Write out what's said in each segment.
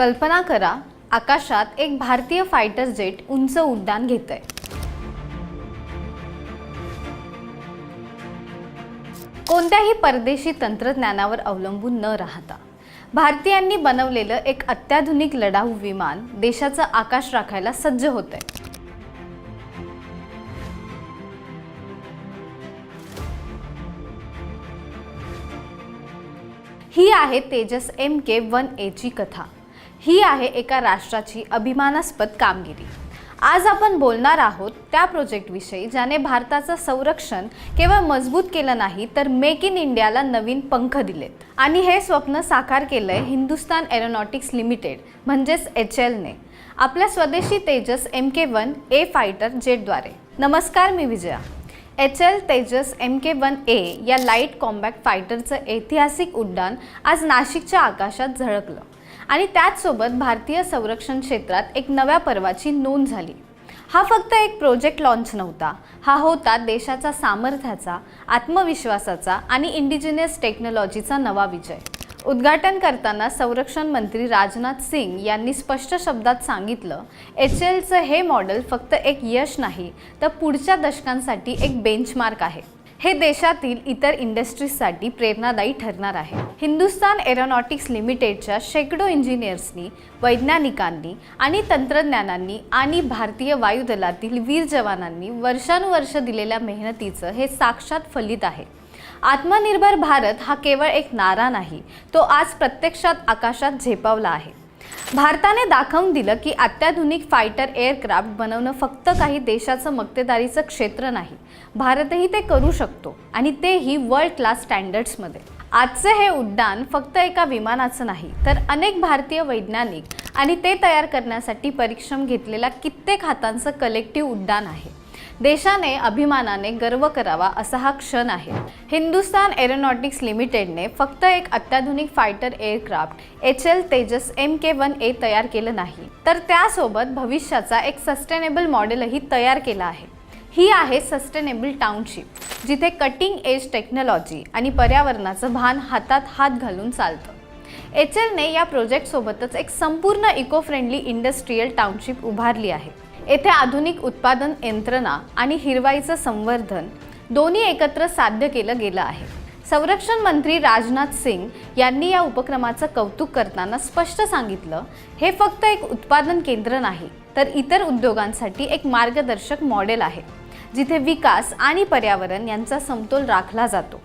कल्पना करा आकाशात एक भारतीय फायटर जेट उंच उड्डाण घेत आहे कोणत्याही परदेशी तंत्रज्ञानावर अवलंबून न राहता भारतीयांनी बनवलेलं एक अत्याधुनिक लढाऊ विमान देशाचं आकाश राखायला सज्ज होत आहे ही आहे तेजस एम के वन एची कथा. ही आहे एका राष्ट्राची अभिमानास्पद कामगिरी. आज आपण बोलणार आहोत त्या प्रोजेक्टविषयी ज्याने भारताचं संरक्षण केवळ मजबूत केलं नाही तर मेक इन इंडियाला नवीन पंख दिलेत. आणि हे स्वप्न साकार केलं आहे हिंदुस्तान एरोनॉटिक्स लिमिटेड म्हणजेच एच एलने आपल्या स्वदेशी Tejas M K one A fighter जेटद्वारे. नमस्कार मी Vijaya. H L Tejas M K one A या लाइट कॉम्बॅक्ट फायटरचं ऐतिहासिक उड्डाण आज नाशिकच्या आकाशात झळकलं. आणि त्याचसोबत भारतीय संरक्षण क्षेत्रात एक नव्या पर्वाची नोंद झाली. हा फक्त एक प्रोजेक्ट लॉन्च नव्हता. हा होता देशाचा सामर्थ्याचा आत्मविश्वासाचा आणि इंडिजिनियस टेक्नॉलॉजीचा नवा विजय. उद्घाटन करताना संरक्षण मंत्री राजनाथ सिंग यांनी स्पष्ट शब्दात सांगितलं एच एलचं हे मॉडेल फक्त एक यश नाही तर पुढच्या दशकांसाठी एक बेंचमार्क आहे. हे देशातील इतर इंडस्ट्रीजसाठी प्रेरणादायी ठरणार आहे. हिंदुस्तान एरोनॉटिक्स लिमिटेडच्या शेकडो इंजिनियर्सनी वैज्ञानिकांनी आणि तंत्रज्ञानांनी आणि भारतीय वायुदलातील वीर जवानांनी वर्षानुवर्ष दिलेल्या मेहनतीचं हे साक्षात फलित आहे. आत्मनिर्भर भारत हा केवळ एक नारा नाही तो आज प्रत्यक्षात आकाशात झेपावला आहे. भारताने दाखवून दिलं की अत्याधुनिक फायटर एअरक्राफ्ट बनवणं फक्त काही देशाचं मक्तेदारीचं क्षेत्र नाही. भारतही ते करू शकतो आणि तेही वर्ल्ड क्लास स्टँडर्ड्समध्ये आजचे हे उड्डाण फक्त एका विमानाचं नाही तर अनेक भारतीय वैज्ञानिक आणि ते तयार करण्यासाठी परिश्रम घेतलेल्या कित्येक हातांचं कलेक्टिव्ह उड्डाण आहे. देशाने अभिमानाने गर्व करावा असा हा क्षण आहे. हिंदुस्तान एरोनॉटिक्स लिमिटेडने फक्त एक अत्याधुनिक fighter aircraft H L Tejas M K one A तयार केलं नाही. तर त्यासोबत भविष्याचा एक सस्टेनेबल मॉडेलही तयार केला आहे. ही आहे सस्टेनेबल टाउनशिप जिथे कटिंग एज टेक्नॉलॉजी आणि पर्यावरणाचं भान हातात हात घालून चालतं. एच एलने या प्रोजेक्टसोबतच एक संपूर्ण इको फ्रेंडली इंडस्ट्रीयल टाउनशिप उभारली आहे. येथे आधुनिक उत्पादन यंत्रणा आणि हिरवाईचं संवर्धन दोन्ही एकत्र साध्य केलं गेलं आहे. संरक्षण मंत्री राजनाथ सिंग यांनी या उपक्रमाचं कौतुक करताना स्पष्ट सांगितलं हे फक्त एक उत्पादन केंद्र नाही तर इतर उद्योगांसाठी एक मार्गदर्शक मॉडेल आहे जिथे विकास आणि पर्यावरण यांचा समतोल राखला जातो.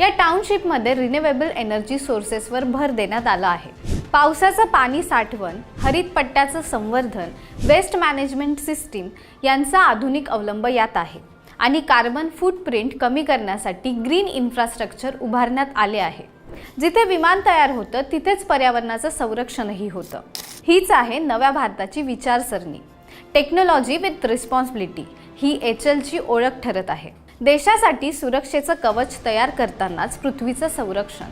या टाउनशिपमध्ये रिन्युएबल एनर्जी सोर्सेसवर भर देण्यात आला आहे. पावसाचं पाणी साठवण हरित पट्ट्याचं संवर्धन वेस्ट मॅनेजमेंट सिस्टीम यांचा आधुनिक अवलंब यात आहे आणि कार्बन फूटप्रिंट कमी करण्यासाठी ग्रीन इन्फ्रास्ट्रक्चर उभारण्यात आले आहे. जिथे विमान तयार होतं तिथेच पर्यावरणाचं संरक्षणही होतं. हीच आहे नव्या भारताची विचारसरणी. टेक्नॉलॉजी विथ रिस्पॉन्सिबिलिटी ही एच एलची ओळख ठरत आहे. देशासाठी सुरक्षेचं कवच तयार करतानाच पृथ्वीचं संरक्षण.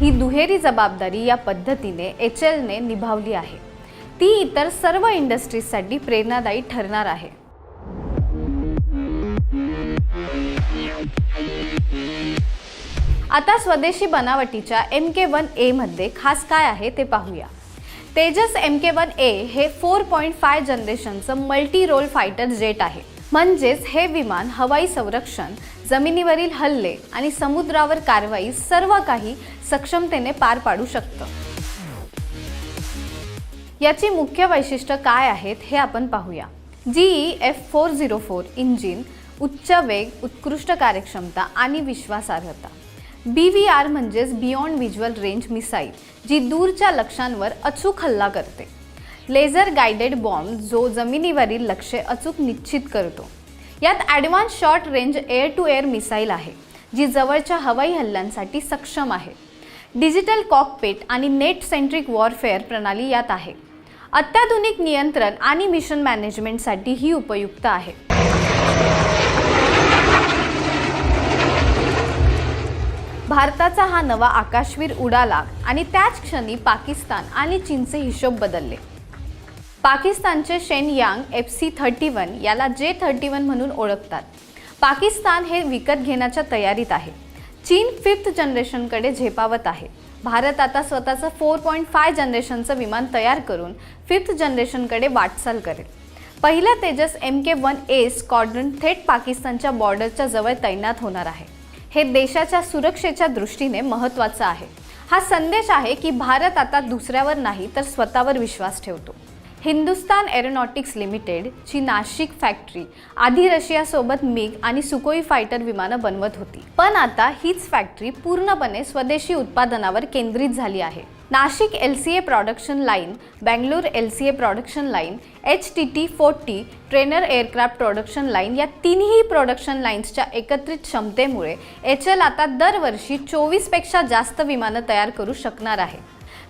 ही दुहेरी जबाबदारी या पद्धतीने एच एलने निभावली आहे. ती इतर सर्व इंडस्ट्रीजसाठी प्रेरणादायी ठरणार आहे. आता स्वदेशी बनावटीच्या एम के वन एमध्ये खास काय आहे ते पाहूया. Tejas M K one A हे फोर पॉईंट फाय जनरेशनचं मल्टी रोल फायटर जेट आहे. म्हणजेच हे विमान हवाई संरक्षण जमिनीवरील हल्ले आणि समुद्रावर कारवाई सर्व काही सक्षमतेने पार पाडू शकतं. याची मुख्य वैशिष्ट्य काय आहेत हे आपण पाहूया. GE F four zero four engine उच्च वेग उत्कृष्ट कार्यक्षमता आणि विश्वासार्हता. बी व्ही आर म्हणजेच बियॉन्ड व्हिज्युअल रेंज मिसाईल जी दूरच्या लक्ष्यांवर अचूक हल्ला करते. लेझर गायडेड बॉम्ब जो जमिनीवरील लक्ष्य अचूक निश्चित करतो. यात advance short range air to air missile आहे जी जवळच्या हवाई हल्ल्यांसाठी सक्षम आहे. डिजिटल कॉकपेट आणि नेट सेंट्रिक वॉरफेअर प्रणाली यात आहे. अत्याधुनिक नियंत्रण आणि मिशन मॅनेजमेंटसाठी ही उपयुक्त आहे. भारताचा हा नवा आकाशवीर उडाला आणि त्याच क्षणी पाकिस्तान आणि चीनचे हिशोब बदलले. पाकिस्तानचे Shenyang F C thirty one याला जे थर्टी वन म्हणून ओळखतात. पाकिस्तान हे विकत घेण्याच्या तयारीत आहे. चीन फिफ्थ जनरेशनकडे झेपावत आहे. भारत आता स्वतःचं फोर पॉईंट फाय जनरेशनचं विमान तयार करून फिफ्थ जनरेशनकडे वाटचाल करेल. पहिलं Tejas M K one A squadron थेट पाकिस्तानच्या बॉर्डरच्या जवळ तैनात होणार आहे. हे देशाच्या सुरक्षेच्या दृष्टीने महत्त्वाचं आहे. हा संदेश आहे की भारत आता दुसऱ्यावर नाही तर स्वतःवर विश्वास ठेवतो. हिंदुस्तान एरोनॉटिक्स लिमिटेड ची नाशिक फॅक्टरी आधी रशियासोबत मिग आणि सुकोई फायटर विमानं बनवत होती. पण आता हीच फॅक्टरी पूर्णपणे स्वदेशी उत्पादनावर केंद्रित झाली आहे. Nashik L C A production line Bangalore L C A production line H T T forty trainer aircraft production line या तिन्ही प्रोडक्शन लाईन्सच्या एकत्रित क्षमतेमुळे एच एल आता दरवर्षी चोवीसपेक्षा जास्त विमानं तयार करू शकणार आहे.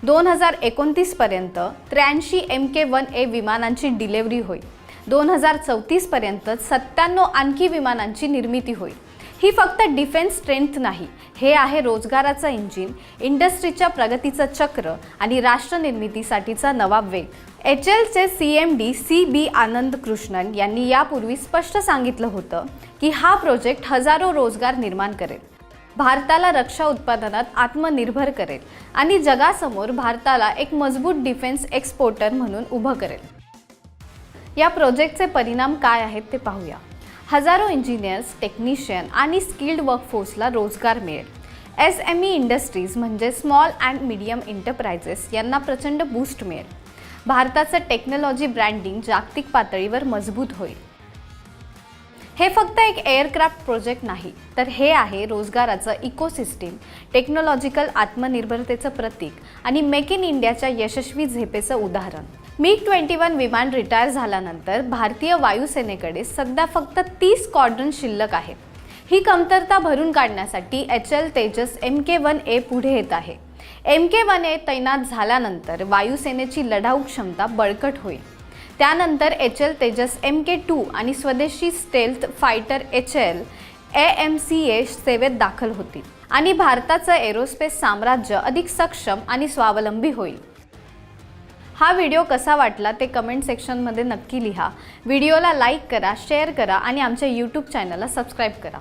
दोन हजार एकोणतीसपर्यंत त्र्याऐंशी एम के वन ए विमानांची डिलेवरी होईल. दोन हजार चौतीसपर्यंत सत्त्याण्णव आणखी विमानांची निर्मिती होईल. ही फक्त डिफेन्स स्ट्रेंथ नाही हे आहे रोजगाराचं इंजिन इंडस्ट्रीच्या प्रगतीचं चक्र आणि राष्ट्र निर्मितीसाठीचा नवा वेग. एच एलचे C M D C B Anand Krishnan यांनी यापूर्वी स्पष्ट सांगितलं होतं की हा प्रोजेक्ट हजारो रोजगार निर्माण करेल. भारताला रक्षा उत्पादनात आत्मनिर्भर करेल आणि जगासमोर भारताला एक मजबूत डिफेन्स एक्सपोर्टर म्हणून उभं करेल. या प्रोजेक्टचे परिणाम काय आहेत ते पाहूया. हजारो इंजिनियर्स टेक्निशियन आणि स्किल्ड वर्कफोर्सला रोजगार मिळेल. एस एम ई इंडस्ट्रीज म्हणजे स्मॉल अँड मिडियम एंटरप्राइजेस यांना प्रचंड बूस्ट मिळेल. भारताचं टेक्नॉलॉजी ब्रँडिंग जागतिक पातळीवर मजबूत होईल. हे फक्त एक एअरक्राफ्ट प्रोजेक्ट नाही तर हे आहे रोजगाराचं इकोसिस्टीम टेक्नॉलॉजिकल आत्मनिर्भरतेचं प्रतीक आणि मेक इन इंडियाच्या यशस्वी झेपेचं उदाहरण. मिग ट्वेंटी वन विमान रिटायर झाल्यानंतर भारतीय वायुसेनेकडे सध्या फक्त तीस स्क्वॉड्रन शिल्लक आहेत ही कमतरता भरून काढण्यासाठी H L Tejas M K one A पुढे येत आहे. एम के वन ए तैनात झाल्यानंतर वायुसेनेची लढाऊ क्षमता बळकट होईल. त्यानंतर H L Tejas M K two आणि स्वदेशी stealth fighter H L A M C A सेवेत दाखल होतील. आणि भारताचं एरोस्पेस साम्राज्य अधिक सक्षम आणि स्वावलंबी होईल. हा व्हिडिओ कसा वाटला ते कमेंट सेक्शनमध्ये नक्की लिहा. व्हिडिओला लाईक करा शेअर करा आणि आमच्या यूट्यूब चॅनलला सबस्क्राईब करा.